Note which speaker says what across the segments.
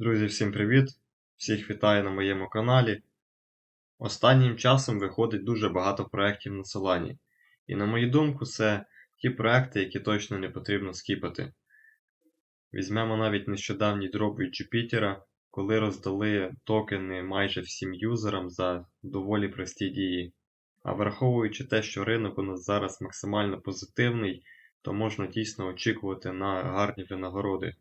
Speaker 1: Друзі, всім привіт! Всіх вітаю на моєму каналі. Останнім часом виходить дуже багато проєктів на Solana. І на мою думку, це ті проекти, які точно не потрібно скіпати. Візьмемо навіть нещодавній дроп від Jupiter, коли роздали токени майже всім юзерам за доволі прості дії. А враховуючи те, що ринок у нас зараз максимально позитивний, то можна дійсно очікувати на гарні винагороди.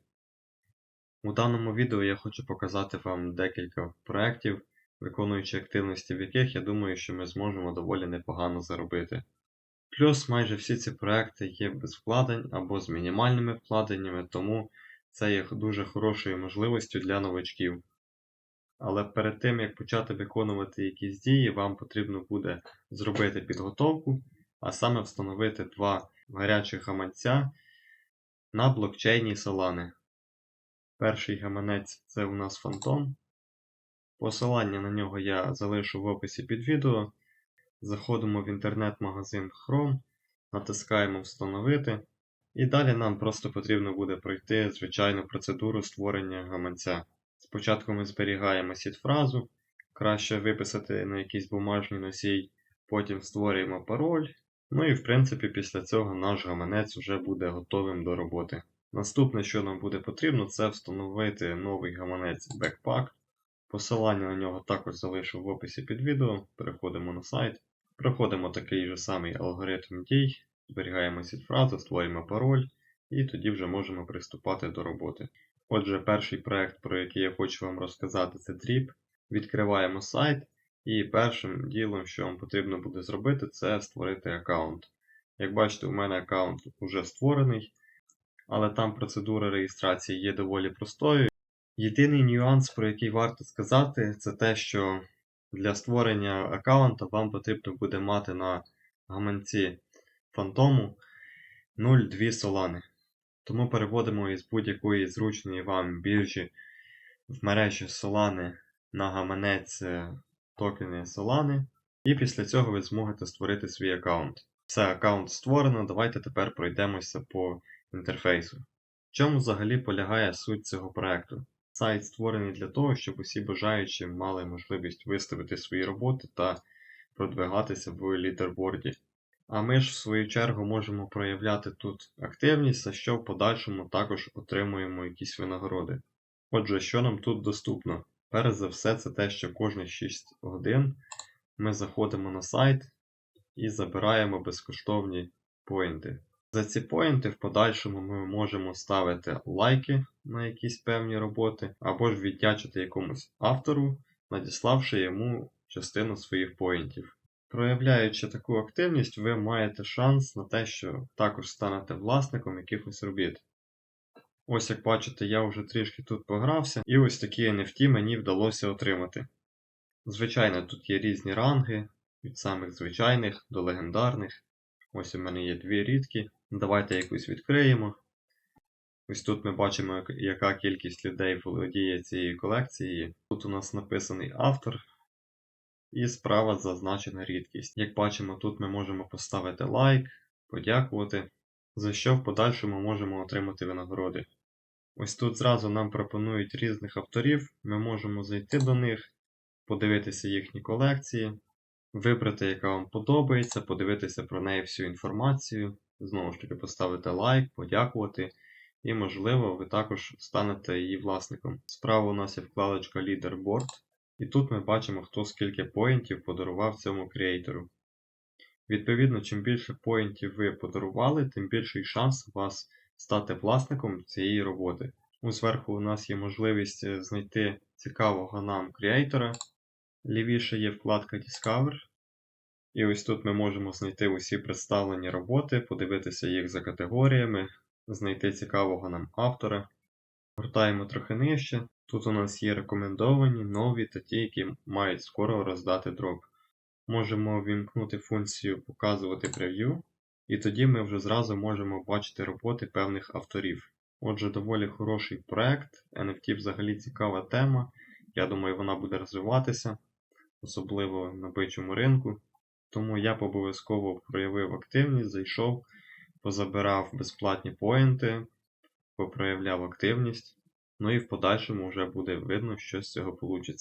Speaker 1: У даному відео я хочу показати вам декілька проєктів, виконуючи активності в яких я думаю, що ми зможемо доволі непогано заробити. Плюс майже всі ці проекти є без вкладень або з мінімальними вкладеннями, тому це є дуже хорошою можливістю для новачків. Але перед тим як почати виконувати якісь дії, вам потрібно буде зробити підготовку, а саме встановити два гарячих гаманця на блокчейні Solana. Перший гаманець це у нас Phantom. Посилання на нього я залишу в описі під відео. Заходимо в інтернет-магазин Chrome, натискаємо Встановити. І далі нам просто потрібно буде пройти звичайну процедуру створення гаманця. Спочатку ми зберігаємо сід-фразу, краще виписати на якийсь бумажний носій, потім створюємо пароль. Ну і в принципі після цього наш гаманець вже буде готовим до роботи. Наступне, що нам буде потрібно, це встановити новий гаманець Backpack. Посилання на нього також залишу в описі під відео. Переходимо на сайт. Проходимо такий же самий алгоритм дій, зберігаємо сід-фразу, створюємо пароль, і тоді вже можемо приступати до роботи. Отже, перший проект, про який я хочу вам розказати, це Drip. Відкриваємо сайт, і першим ділом, що вам потрібно буде зробити, це створити аккаунт. Як бачите, у мене аккаунт вже створений але там процедура реєстрації є доволі простою. Єдиний нюанс, про який варто сказати, це те, що для створення аккаунта вам потрібно буде мати на гаманці фантому 0,2 солани. Тому переводимо із будь-якої зручної вам біржі в мережі Solana на гаманець токени Solana, і після цього ви зможете створити свій аккаунт. Все, аккаунт створено. Давайте тепер пройдемося по інтерфейсу. В чому взагалі полягає суть цього проекту? Сайт створений для того, щоб усі бажаючі мали можливість виставити свої роботи та продвигатися в лідерборді. А ми ж, в свою чергу, можемо проявляти тут активність, за що в подальшому також отримуємо якісь винагороди. Отже, що нам тут доступно? Перш за все, це те, що кожні 6 годин ми заходимо на сайт і забираємо безкоштовні поінти. За ці поінти в подальшому ми можемо ставити лайки на якісь певні роботи, або ж віддячити якомусь автору, надіславши йому частину своїх поінтів. Проявляючи таку активність, ви маєте шанс на те, що також станете власником якихось робіт. Ось як бачите, я вже трішки тут погрався, і ось такі NFT мені вдалося отримати. Звичайно, тут є різні ранги, від самих звичайних до легендарних. Ось у мене є дві рідкі. Давайте якусь відкриємо. Ось тут ми бачимо, яка кількість людей володіє цією колекцією. Тут у нас написаний автор. І справа зазначена рідкість. Як бачимо, тут ми можемо поставити лайк, подякувати, за що в подальшому можемо отримати винагороди. Ось тут зразу нам пропонують різних авторів, ми можемо зайти до них, подивитися їхні колекції, вибрати, яка вам подобається, подивитися про неї всю інформацію. Знову ж таки, поставити лайк, подякувати, і, можливо, ви також станете її власником. Справа у нас є вкладочка Leaderboard, і тут ми бачимо, хто скільки поінтів подарував цьому креатору. Відповідно, чим більше поінтів ви подарували, тим більший шанс у вас стати власником цієї роботи. Зверху у нас є можливість знайти цікавого нам креатора. Лівіше є вкладка Discover. І ось тут ми можемо знайти усі представлені роботи, подивитися їх за категоріями, знайти цікавого нам автора. Гортаємо трохи нижче. Тут у нас є рекомендовані, нові та ті, які мають скоро роздати дроп. Можемо вімкнути функцію Показувати прев'ю, і тоді ми вже зразу можемо бачити роботи певних авторів. Отже, доволі хороший проект. NFT взагалі цікава тема. Я думаю, вона буде розвиватися, особливо на бичому ринку. Тому я б обов'язково проявив активність, зайшов, позабирав безплатні поінти, попроявляв активність. Ну і в подальшому вже буде видно, що з цього вийде.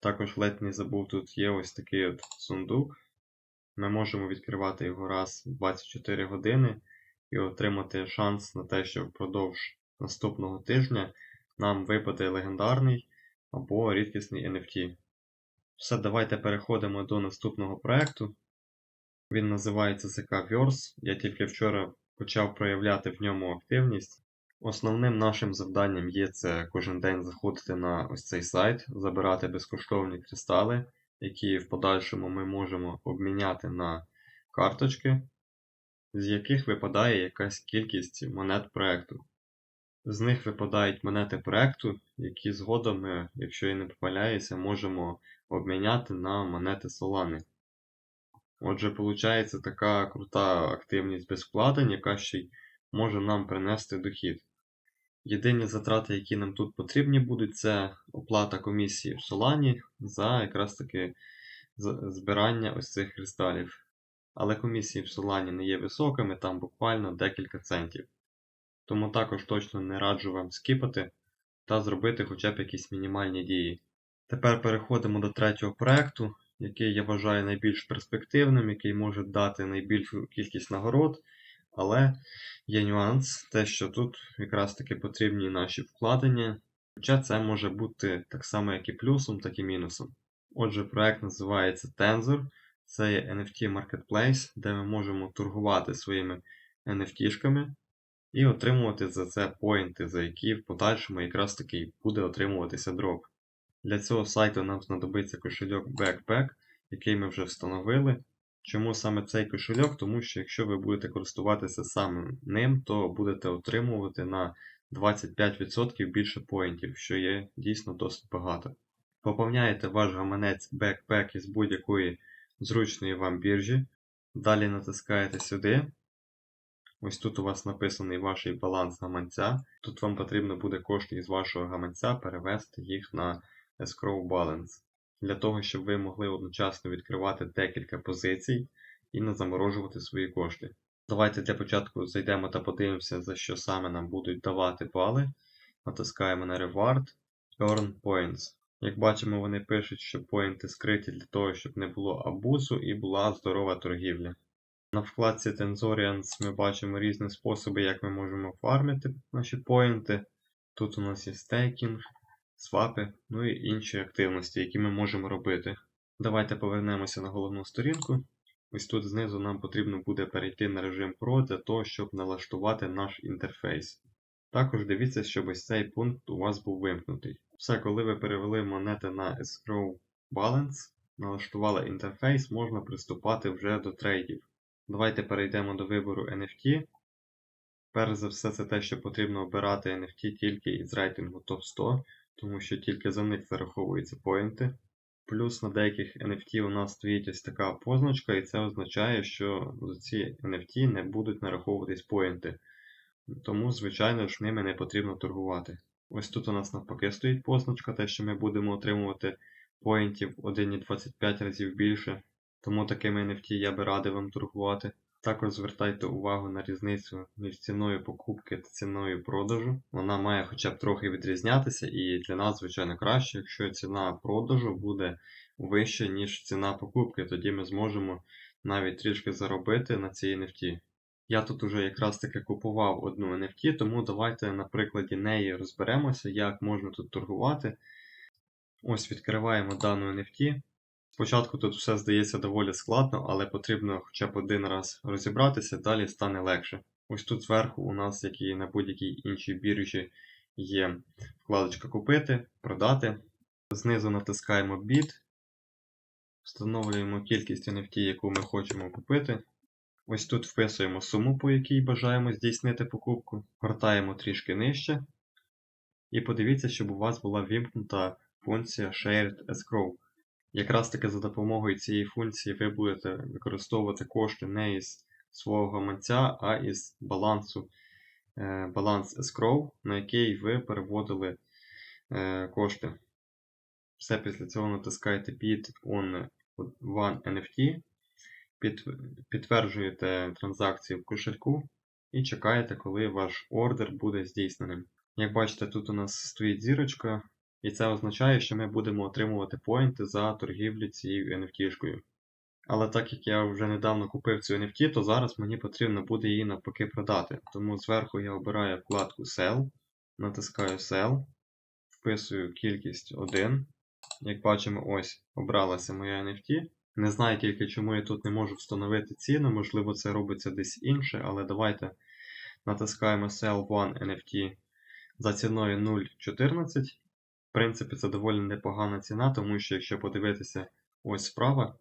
Speaker 1: Також ледь не забув, тут є ось такий от сундук. Ми можемо відкривати його раз в 24 години і отримати шанс на те, що впродовж наступного тижня нам випаде легендарний або рідкісний NFT. Все, давайте переходимо до наступного проекту. Він називається ZK Verse. Я тільки вчора почав проявляти в ньому активність. Основним нашим завданням є це кожен день заходити на ось цей сайт, забирати безкоштовні кристали, які в подальшому ми можемо обміняти на карточки, з яких випадає якась кількість монет проекту. З них випадають монети проекту, які згодом ми, якщо я не помиляюся, можемо обміняти на монети Solani. Отже, виходить така крута активність без вкладень, яка ще й може нам принести дохід. Єдині затрати, які нам тут потрібні будуть, це оплата комісії в Solani за якраз таки збирання ось цих кристалів. Але комісії в Solani не є високими, там буквально декілька центів. Тому також точно не раджу вам скіпати та зробити хоча б якісь мінімальні дії. Тепер переходимо до третього проекту, який я вважаю найбільш перспективним, який може дати найбільшу кількість нагород. Але є нюанс, те, що тут якраз таки потрібні наші вкладення. Хоча це може бути так само, як і плюсом, так і мінусом. Отже, проект називається Tensor. Це є NFT Marketplace, де ми можемо торгувати своїми NFT-шками і отримувати за це поінти, за які в подальшому якраз таки буде отримуватися дроп. Для цього сайту нам знадобиться кошельок Backpack, який ми вже встановили. Чому саме цей кошельок? Тому що якщо ви будете користуватися саме ним, то будете отримувати на 25% більше поінтів, що є дійсно досить багато. Поповняєте ваш гаманець Backpack із будь-якої зручної вам біржі. Далі натискаєте сюди. Ось тут у вас написаний ваш баланс гаманця. Тут вам потрібно буде кошти із вашого гаманця перевести їх на Escrow Balance. Для того, щоб ви могли одночасно відкривати декілька позицій і не заморожувати свої кошти. Давайте для початку зайдемо та подивимося, за що саме нам будуть давати бали. Натискаємо на Reward, Earn Points. Як бачимо, вони пишуть, що поінти скриті для того, щоб не було абузу і була здорова торгівля. На вкладці Tensorians ми бачимо різні способи, як ми можемо фармити наші поінти. Тут у нас є стейкінг, свапи, ну і інші активності, які ми можемо робити. Давайте повернемося на головну сторінку. Ось тут знизу нам потрібно буде перейти на режим Pro для того, щоб налаштувати наш інтерфейс. Також дивіться, щоб ось цей пункт у вас був вимкнутий. Все, коли ви перевели монети на Escrow Balance, налаштували інтерфейс, можна приступати вже до трейдів. Давайте перейдемо до вибору NFT. Перш за все, це те, що потрібно обирати NFT тільки із рейтингу топ 100, тому що тільки за них зараховуються поінти. Плюс на деяких NFT у нас стоїть ось така позначка, і це означає, що за ці NFT не будуть нараховуватись поінти. Тому, звичайно ж, ними не потрібно торгувати. Ось тут у нас навпаки стоїть позначка, те, що ми будемо отримувати поінтів 1,25 разів більше. Тому такими NFT я би радив вам торгувати. Також звертайте увагу на різницю між ціною покупки та ціною продажу. Вона має хоча б трохи відрізнятися, і для нас, звичайно, краще, якщо ціна продажу буде вища, ніж ціна покупки, тоді ми зможемо навіть трішки заробити на цій NFT. Я тут уже якраз таки купував одну NFT, тому давайте на прикладі неї розберемося, як можна тут торгувати. Ось відкриваємо дану NFT. Спочатку тут все здається доволі складно, але потрібно хоча б один раз розібратися, далі стане легше. Ось тут зверху у нас, як і на будь-якій іншій біржі, є вкладочка Купити, продати. Знизу натискаємо Bid, встановлюємо кількість NFT, яку ми хочемо купити. Ось тут вписуємо суму, по якій бажаємо здійснити покупку, гортаємо трішки нижче. І подивіться, щоб у вас була вімкнута функція Shared Escrow. Якраз таки за допомогою цієї функції ви будете використовувати кошти не із свого гаманця, а із балансу е, баланс escrow, на який ви переводили е, кошти. Все після цього натискаєте Bid on One NFT, під, підтверджуєте транзакцію в кошельку і чекаєте, коли ваш ордер буде здійсненим. Як бачите, тут у нас стоїть зірочка, і це означає, що ми будемо отримувати поінти за торгівлю цією NFT-шкою. Але так як я вже недавно купив цю NFT, то зараз мені потрібно буде її навпаки продати. Тому зверху я обираю вкладку Sell, натискаю Sell, вписую кількість 1. Як бачимо, ось обралася моя NFT. Не знаю тільки, чому я тут не можу встановити ціну, можливо, це робиться десь інше, але давайте натискаємо Sell One NFT за ціною 0.14. В принципі, це доволі непогана ціна, тому що якщо подивитися ось справа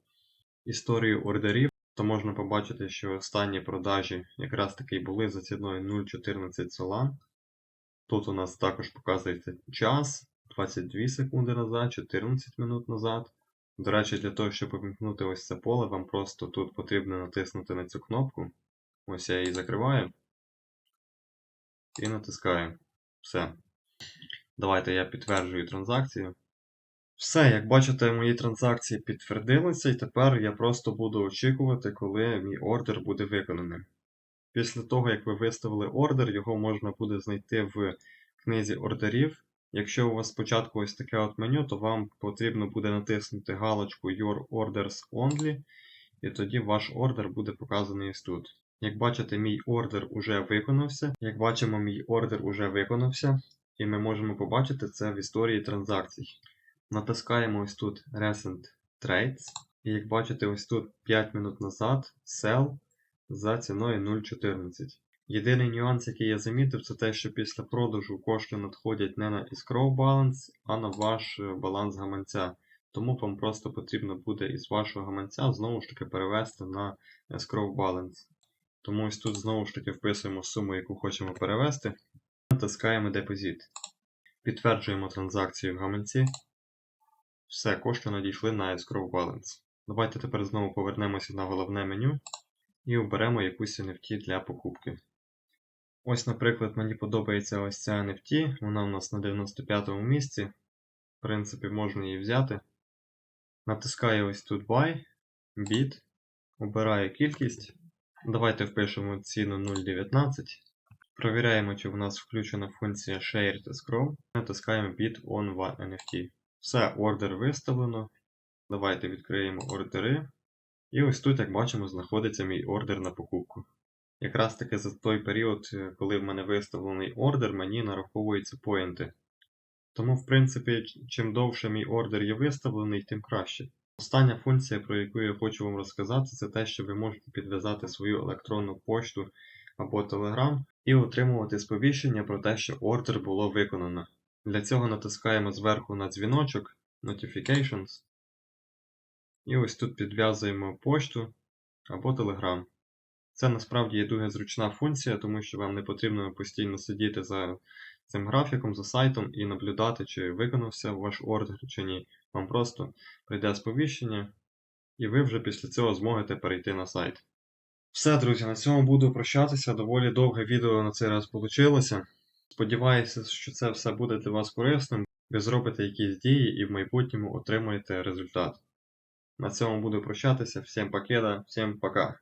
Speaker 1: історію ордерів, то можна побачити, що останні продажі якраз таки були за ціною 0.14 Solana. Тут у нас також показується час 22 секунди назад, 14 минут назад. До речі, для того, щоб увімкнути ось це поле, вам просто тут потрібно натиснути на цю кнопку. Ось я її закриваю. І натискаю. Все. Давайте я підтверджую транзакцію. Все, як бачите, мої транзакції підтвердилися, і тепер я просто буду очікувати, коли мій ордер буде виконаний. Після того, як ви виставили ордер, його можна буде знайти в книзі ордерів. Якщо у вас спочатку ось таке от меню, то вам потрібно буде натиснути галочку Your Orders Only, і тоді ваш ордер буде показаний ось тут. Як бачите, мій ордер уже виконався. Як бачимо, мій ордер уже виконався, і ми можемо побачити це в історії транзакцій. Натискаємо ось тут Recent Trades. І як бачите, ось тут 5 минут назад Sell за ціною 0.14. Єдиний нюанс, який я замітив, це те, що після продажу кошти надходять не на escrow balance, а на ваш е, баланс гаманця. Тому вам просто потрібно буде із вашого гаманця знову ж таки перевести на escrow balance. Тому ось тут знову ж таки вписуємо суму, яку хочемо перевести. Натискаємо депозит. Підтверджуємо транзакцію в гаманці. Все, кошти надійшли на escrow balance. Давайте тепер знову повернемося на головне меню і оберемо якусь NFT для покупки. Ось, наприклад, мені подобається ось ця NFT, вона у нас на 95-му місці. В принципі, можна її взяти. Натискаю ось тут Buy, Bid, обираю кількість. Давайте впишемо ціну 0.19. Провіряємо, чи в нас включена функція Share та Scroll. Натискаємо Bid on NFT. Все, ордер виставлено. Давайте відкриємо ордери. І ось тут, як бачимо, знаходиться мій ордер на покупку. Якраз таки за той період, е, коли в мене виставлений ордер, мені нараховуються поінти. Тому, в принципі, чим довше мій ордер є виставлений, тим краще. Остання функція, про яку я хочу вам розказати, це те, що ви можете підв'язати свою електронну пошту або Telegram і отримувати сповіщення про те, що ордер було виконано. Для цього натискаємо зверху на дзвіночок Notifications. І ось тут підв'язуємо пошту або Telegram. Це насправді є дуже зручна функція, тому що вам не потрібно постійно сидіти за цим графіком, за сайтом і наблюдати, чи виконався ваш ордер чи ні. Вам просто прийде сповіщення, і ви вже після цього зможете перейти на сайт. Все, друзі, на цьому буду прощатися. Доволі довге відео на цей раз вийшло. Сподіваюся, що це все буде для вас корисним. Ви зробите якісь дії і в майбутньому отримаєте результат. На цьому буду прощатися. Всім пакета, всім пока.